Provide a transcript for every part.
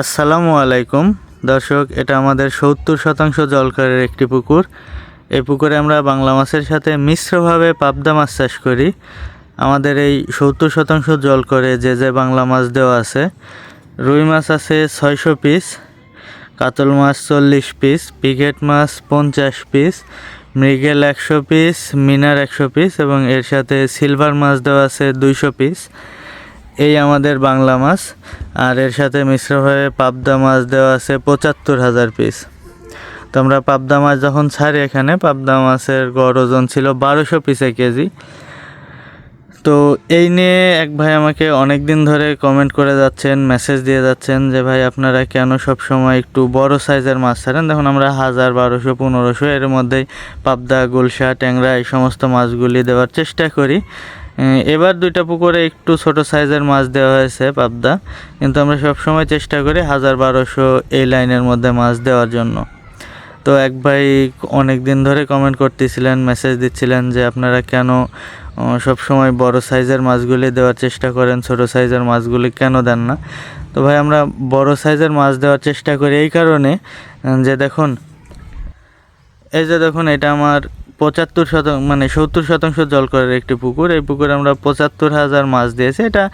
আসসালামু আলাইকুম। দর্শক, এটা আমাদের সত্তর শতাংশ জলকরের একটি পুকুর। এই পুকুরে আমরা বাংলা মাছের সাথে মিশ্রভাবে পাবদা মাছ চাষ করি। আমাদের এই সত্তর শতাংশ জল করে যে যে বাংলা মাছ দেওয়া আছে, রুই মাছ আছে ছয়শো পিস, কাতল মাছ চল্লিশ পিস পিকেট মাছ পঞ্চাশ পিস, মৃগেল একশো পিস, মিনার একশো পিস এবং এর সাথে সিলভার মাছ দেওয়া আছে দুইশো পিস। এই আমাদের বাংলা মাছ। আর এর সাথে মিশ্রভাবে পাবদা মাছ দেওয়া আছে পঁচাত্তর হাজার পিস তো আমরা পাবদা মাছ যখন ছাড়ি এখানে, পাবদা মাছের গড় ওজন ছিল বারোশো পিসে কেজি। তো এই নিয়ে এক ভাই আমাকে অনেক দিন ধরে কমেন্ট করে যাচ্ছেন মেসেজ দিয়ে যাচ্ছেন যে, ভাই, আপনারা কেন সব সময় একটু বড় সাইজের মাছ ছাড়েন? দেখুন, আমরা হাজার, বারোশো, পনেরোশো এর মধ্যেই পাবদা, গুলশা, ট্যাংরা এই সমস্ত মাছগুলি দেওয়ার চেষ্টা করি। এবার দুইটা পুকুরে একটু ছোট সাইজের মাছ দেওয়া হয়েছে পাবদা। কিন্তু আমরা সব সময় চেষ্টা করি হাজার বারোশো এই লাইনের মধ্যে মাছ দেওয়ার জন্য। তো এক ভাই অনেক দিন ধরে কমেন্ট করতেছিলেন মেসেজ দিচ্ছিলেন যে আপনারা কেন সব সময় বড় সাইজের মাছগুলি দেওয়ার চেষ্টা করেন, ছোট সাইজের মাছগুলি কেন দেন না? তো ভাই, আমরা বড় সাইজের মাছ দেওয়ার চেষ্টা করি এই কারণে যে দেখুন, এই যে দেখুন, এটা আমার পঁচাত্তর শতাংশ মানে সত্তর শতাংশ জল করার একটি পুকুর। এই পুকুরে আমরা পঁচাত্তর হাজার মাছ দিয়েছি। এটা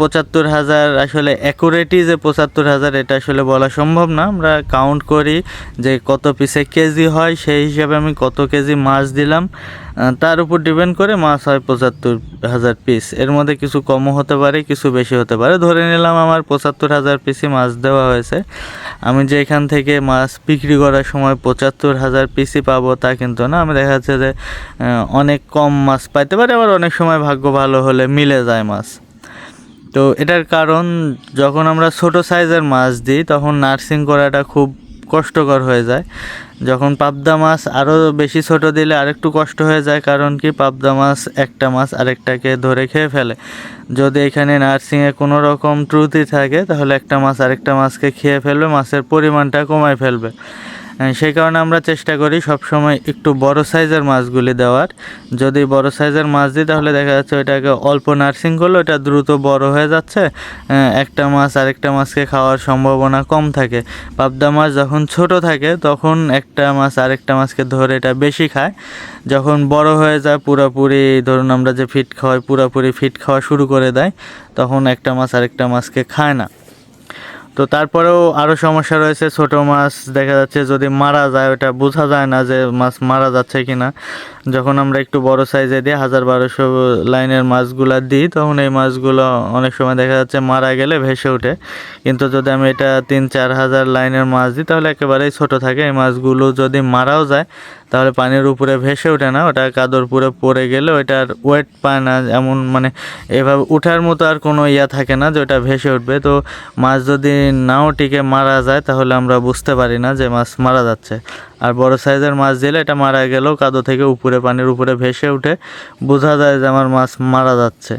পঁচাত্তর হাজার আসলে অ্যাকুরেটই যে পঁচাত্তর হাজার, এটা আসলে বলা সম্ভব না। আমরা কাউন্ট করি যে কত পিসে কেজি হয়, সেই হিসাবে আমি কত কেজি মাছ দিলাম। তার উপর ডিপেন্ড করে মাছ হয় পঁচাত্তর হাজার পিস এর মধ্যে কিছু কমও হতে পারে, কিছু বেশি হতে পারে। ধরে নিলাম আমার পঁচাত্তর হাজার পিসই মাছ দেওয়া হয়েছে। আমি যে এখান থেকে মাছ বিক্রি করার সময় পঁচাত্তর হাজার পিসই পাবো তা কিন্তু না। আমি দেখা যাচ্ছে যে অনেক কম মাছ পাইতে পারে, আবার অনেক সময় ভাগ্য ভালো হলে মিলে যায় মাছ। তো এটার কারণ, যখন আমরা ছোট সাইজের মাছ দিই, তখন নার্সিং করাটা খুব কষ্টকর হয়ে যায়। যখন পাবদা মাছ আরও বেশি ছোট দিলে আরেকটু কষ্ট হয়ে যায়, কারণ কি পাবদা মাছ একটা মাছ আরেকটাকে ধরে খেয়ে ফেলে। যদি এখানে নার্সিংয়ে কোনো রকম ত্রুটি থাকে, তাহলে একটা মাছ আরেকটা মাছকে খেয়ে ফেলবে, মাছের পরিমাণটা কমায় ফেলবে। সেই কারণে আমরা চেষ্টা করি সবসময় একটু বড় সাইজের মাছগুলি দেওয়ার। যদি বড় সাইজের মাছ দিই, তাহলে দেখা যাচ্ছে ওইটাকে অল্প নার্সিং করলে ওটা দ্রুত বড় হয়ে যাচ্ছে। একটা মাছ আরেকটা মাছকে খাওয়ার সম্ভাবনা কম থাকে। পাবদা মাছ যখন ছোট থাকে, তখন একটা মাছ আরেকটা মাছকে ধরে এটা বেশি খায়। যখন বড় হয়ে যায়, পুরোপুরি ধরুন আমরা যে ফিট খাওয়াই, পুরোপুরি ফিট খাওয়া শুরু করে দেয়, তখন একটা মাছ আরেকটা মাছকে খায় না। তো তারপরেও আরও সমস্যা রয়েছে, ছোট মাছ দেখা যাচ্ছে যদি মারা যায়, ওটা বোঝা যায় না যে মাছ মারা যাচ্ছে কি না যখন আমরা একটু বড় সাইজে দিই, হাজার বারোশো লাইনের মাছগুলো দিই, তখন এই মাছগুলো অনেক সময় দেখা যাচ্ছে মারা গেলে ভেসে ওঠে। কিন্তু যদি আমি এটা তিন চার হাজার লাইনের মাছ দিই, তাহলে একেবারেই ছোট থাকে। এই মাছগুলো যদি মারাও যায়, তাহলে পানির উপরে ভেসে ওঠে না, ওটা কাদর পুরে পড়ে গেলে ওইটার ওয়েট পায় না। এমন মানে এভাবে উঠার মতো আর কোনো ইয়া থাকে না যে ওটা ভেসে উঠবে। তো মাছ যদি নাও টিকে মারা যায় তাহলে আমরা বুঝতে পারি না যে মাছ মারা যাচ্ছে। আর বড় সাইজের মাছ দিলে এটা মারা গেলেও কাদো থেকে উপরে পানির উপরে ভেসে উঠে বোঝা যায় যে আমার মাছ মারা যাচ্ছে।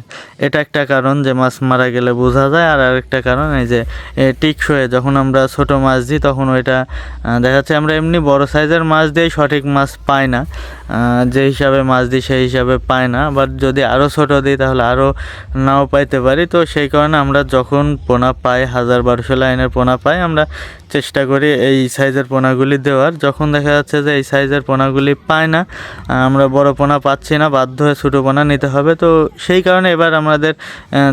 এটা একটা কারণ যে মাছ মারা গেলে বোঝা যায় আর আরেকটা কারণ এই যে এ, টিকসই যখন আমরা ছোট মাছ দিই তখন ওইটা দেখা যাচ্ছে আমরা এমনি বড় সাইজের মাছ দিয়েই সঠিক মাছ পাই না। যে হিসাবে মাছ দিই সেই হিসাবে পাই না। বাট যদি আরও ছোট দিই তাহলে আরও নাও পাইতে পারি। তো সেই কারণে আমরা যখন পোনা পাই হাজার বারোশো লাইনের পোনা পাই আমরা চেষ্টা করি এই সাইজের পোনাগুলি দেওয়ার। যখন দেখা যাচ্ছে যে এই সাইজের পোনাগুলি পাই না, আমরা বড় পোনা পাচ্ছি না, বাধ্য হয়ে ছোটো পোনা নিতে হবে। তো সেই কারণে এবার আমাদের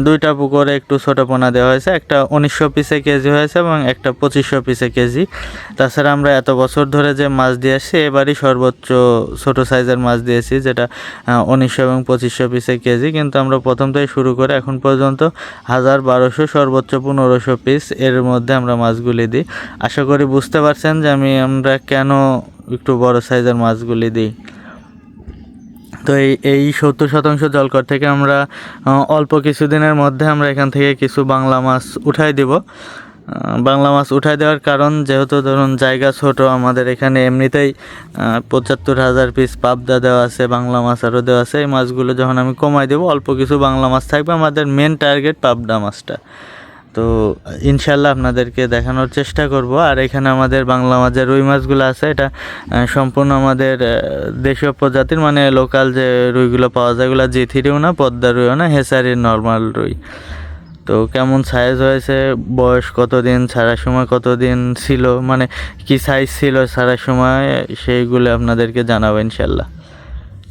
দুইটা পুকুরে একটু ছোটো পোনা দেওয়া হয়েছে। একটা উনিশশো পিসে কেজি হয়েছে এবং একটা পঁচিশশো পিসে কেজি। তাছাড়া আমরা এত বছর ধরে যে মাছ দিয়ে আসছি, এবারই সর্বোচ্চ ছোট সাইজের মাছ দিয়েছি, যেটা উনিশশো এবং পঁচিশশো পিসে কেজি। কিন্তু আমরা প্রথম থেকে শুরু করে এখন পর্যন্ত হাজার বারোশো, সর্বোচ্চ পনেরোশো পিস এর মধ্যে আমরা মাছগুলি দিই। আশা করি বুঝতে পারছেন যে আমি, আমরা কেন একটু বড় সাইজের মাছগুলি দিই। তো এই এই সত্তর শতাংশ জলকর থেকে আমরা অল্প কিছুদিনের মধ্যে আমরা এখান থেকে কিছু বাংলা মাছ উঠাই দিব। বাংলা মাছ উঠাই দেওয়ার কারণ যেহেতু ধরুন জায়গা ছোট, আমাদের এখানে এমনিতেই পঁচাত্তর হাজার পিস পাবদা দেওয়া আছে, বাংলা মাছ আরও দেওয়া আছে। এই মাছগুলো যখন আমি কমাই দেবো, অল্প কিছু বাংলা মাছ থাকবে আমাদের মেন টার্গেট পাবদা মাছটা। তো ইনশাল্লাহ আপনাদেরকে দেখানোর চেষ্টা করব। আর এখানে আমাদের বাংলা মাছের রুই মাছগুলো আছে, এটা সম্পূর্ণ আমাদের দেশীয় প্রজাতির মানে লোকাল যে রুইগুলো পাওয়া যায়, এগুলো জি থ্রিও না, পদ্মা রুইও না হেসারির নর্মাল রুই। তো কেমন সাইজ হয়েছে, বয়স কতদিন ছাড়ার সময় কতদিন ছিল মানে কি সাইজ ছিল ছাড়ার সময়, সেইগুলো আপনাদেরকে জানাব ইনশাল্লাহ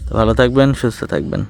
তো ভালো থাকবেন, সুস্থ থাকবেন।